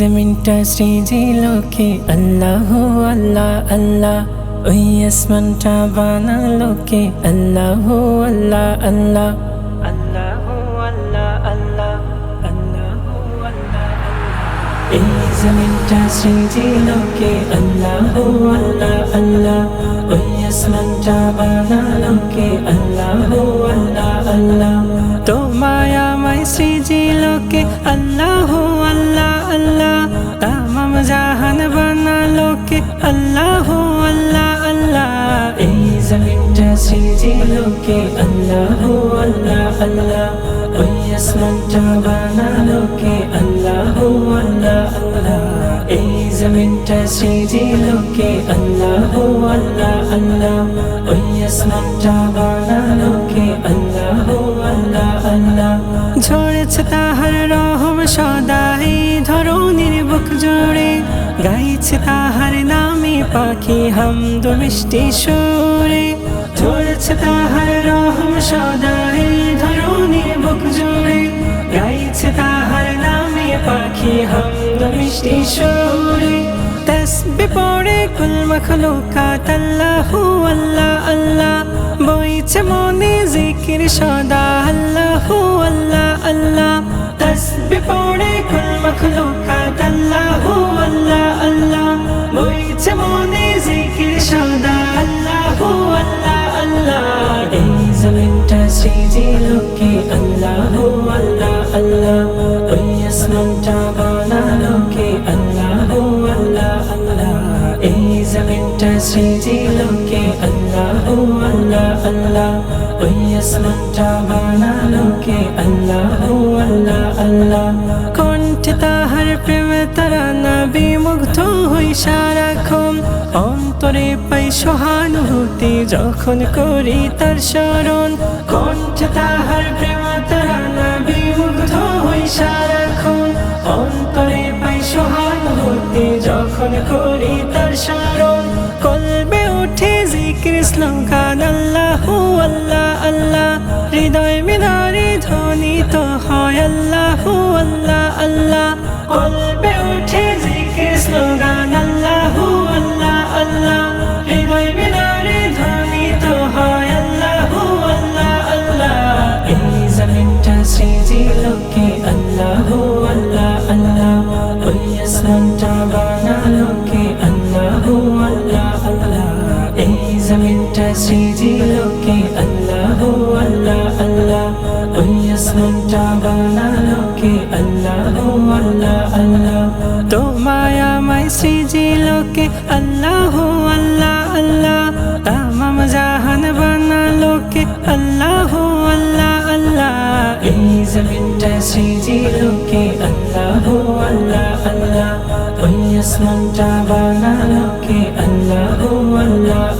জমিনটা সৃজিলোকে আল্লাহ আল্লাহ আল্লাহ। ওই আসমানটা বানালোকে আল্লাহ আল্লাহ আল্লাহ। এই জমিনটা সৃজিলোকে আল্লাহ আল্লাহ আল্লাহ। ওই আসমানটা বানালোকে আল্লাহ আল্লাহ আল্লাহ। সৃজি লোকে আল্লাহ আল্লাহ আল্লাহ, তামাম জাহান বানালো কে আল্লাহ আল্লাহ আল্লাহ। এই জমিনটা সৃজি লোকে আল্লাহ আল্লাহ আল্লাহ, ওই আসমানটা বানালো কে আল্লাহ আল্লাহ আল্লাহ। এই জমিনটা সৃজি লোকে আল্লাহ আল্লাহ আল্লাহ, ওই আসমানটা বানালো তাহার রহম সদাই ধরনের বুক জোড়ে গাইছে তাহার নামে পাখি হামদ মিষ্টি সুরে। ঝরেছে তাহার রহম সদাই ধরনের বুক জোড়ে গাইছে তাহার নামে পাখি হামদ মিষ্টি সুরে। তসবি পড়ে কুল মখলুকাত আল্লাহু আল্লাহ আল্লাহ। বইছে মনে জিকির, সদা আল্লাহু আল্লাহ আল্লাহ। তসবি পড়ে কুল মখলুকাত আল্লাহু আল্লাহ আল্লাহ। বইছে মনে জিকির, সদা আল্লাহু আল্লাহ আল্লাহ। এই জমিনটা সৃজি লোকে আল্লাহু আল্লাহ আল্লাহ। ওই আসমানটা বানালো কে আল্লাহু আল্লাহ আল্লাহ। এই জমিনটা সৃজি লোকে আল্লাহ, ওই আসমানটা আল্লাহু আল্লাহ আল্লাহ। কণ্ঠে তাহার প্রেম, তারা নবী মুগ্ধ হই সারাক্ষণ। অন্তরে পাই সহানুভূতি, যখন করি তার স্মরণ। কণ্ঠে তাহার প্রেম, তারা নবী মুগ্ধ হই সারাক্ষণ। অন্তরে পাই সহানুভূতি, যখন করি তার স্মরণ। কলবে উঠে জিকির স্লোগান আল্লাহ আল্লাহ আল্লাহ, হৃদয় মিনারে ধ্বনিত হয়। আল্লাহ আল্লাহ আল্লাহ কলবে উঠে জিকির, স্লোগান। আল্লাহ আল্লাহ আল্লাহ, হৃদয় মিনারে ধ্বনিত হয়। আল্লাহ আল্লাহ আল্লাহ, এই জমিনটা সৃজি লোকে। আল্লাহ আল্লাহ আল্লাহ, ওই আসমানটা বানালো কে আল্লাহ আল্লাহ আল্লাহ, এই জমিনটা সৃজি تو مایا میں سی جی لو کے اللہ ہو اللہ اللہ تمام جہان بنا لو کے اللہ ہو اللہ اللہ زمین سی جی لو کے اللہ ہو اللہ اللہ اسمن بنا لو کے اللہ ہو اللہ